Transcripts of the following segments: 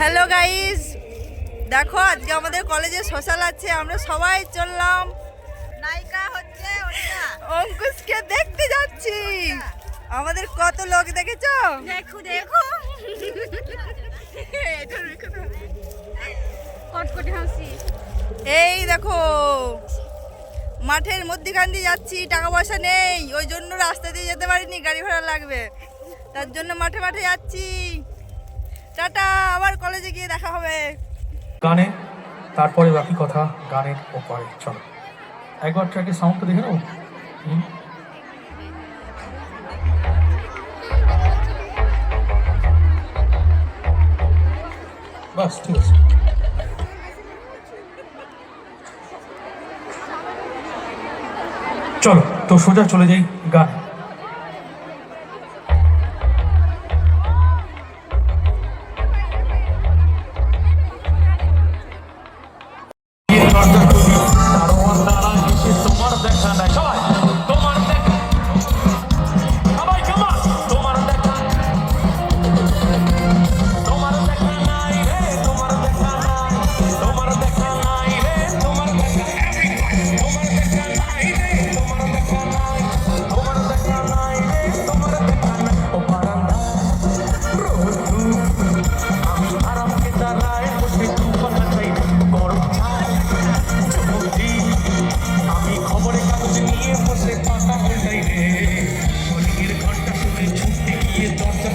Hello guys দেখো আজকে আমাদের কলেজে সোশ্যাল আছে আমরা সবাই চললাম। নায়িকা হচ্ছে অঙ্কুশকে দেখতে যাচ্ছি। আমাদের কত লোক দেখেছ? দেখো দেখো। এই দেখো মাঠের মধ্যিখান দিয়ে যাচ্ছি টাকা পয়সা নেই ওই জন্য রাস্তা দিয়ে যেতে পারিনি গাড়ি ভাড়া লাগবে। তার জন্য মাঠে মাঠে যাচ্ছি। টাটা, আবার কলেজে গিয়ে দেখা হবে। গানে, তারপরে বাকি কথা গানের ওপরে, চলো। একবার ট্র্যাকের সাউন্ডটা দেখে নাও। বাস, ঠিক আছে। চলো, তো সোজা চলে যাই গান। দরজা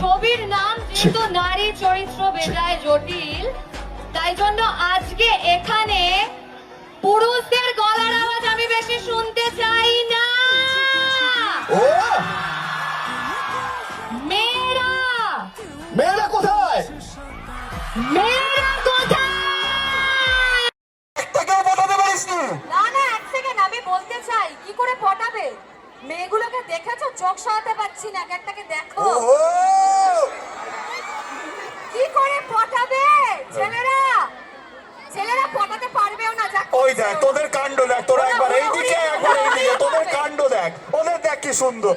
ছবির নাম যেহেতু নারী চরিত্র বেজায় জটিল তাই জন্য আজকে এখানে পুরুষদের গলার আওয়াজ আমি বেশি শুনতে চাই না। মেয়েরা! মেয়েরা কোথায়? মেয়েরা কোথায়? একটাকেও বলাতে পারিস নি না না এক সেকেন্ড আমি বলতে চাই কি করে পটাবে? মেয়েগুলোকে দেখেছ? চোখ সরাতে পারছি না এক একটাকে দেখো। কি করে পটাবে? ছেলেরা! ছেলেরা পটাতে পারবেও না যা ওই দেখ তোদের কাণ্ড দেখ তোরা একবার এইদিকে একবার এইদিকে তোদের কাণ্ড দেখ ওদের দেখ কি সুন্দর।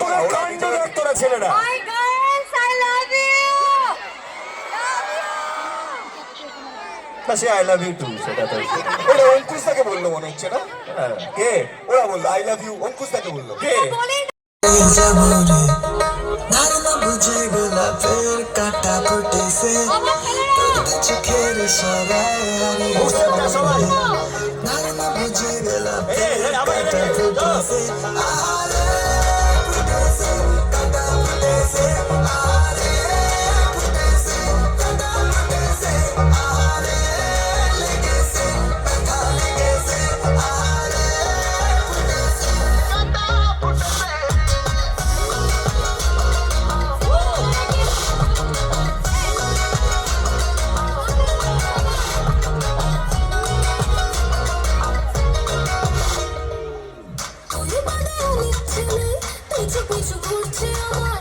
তোদের কাণ্ড দেখ তোরা ছেলেরা। My girls I love you love you না সে আই লাভ ইউ টু সেটা তো অঙ্কুশ তাকে বলল মনে হচ্ছে না? হ্যাঁ। কে? ওরা বলল আই লাভ ইউ অঙ্কুশ তাকে বলল। কে? বলি তুই মানে অনেক ছেলে পিছু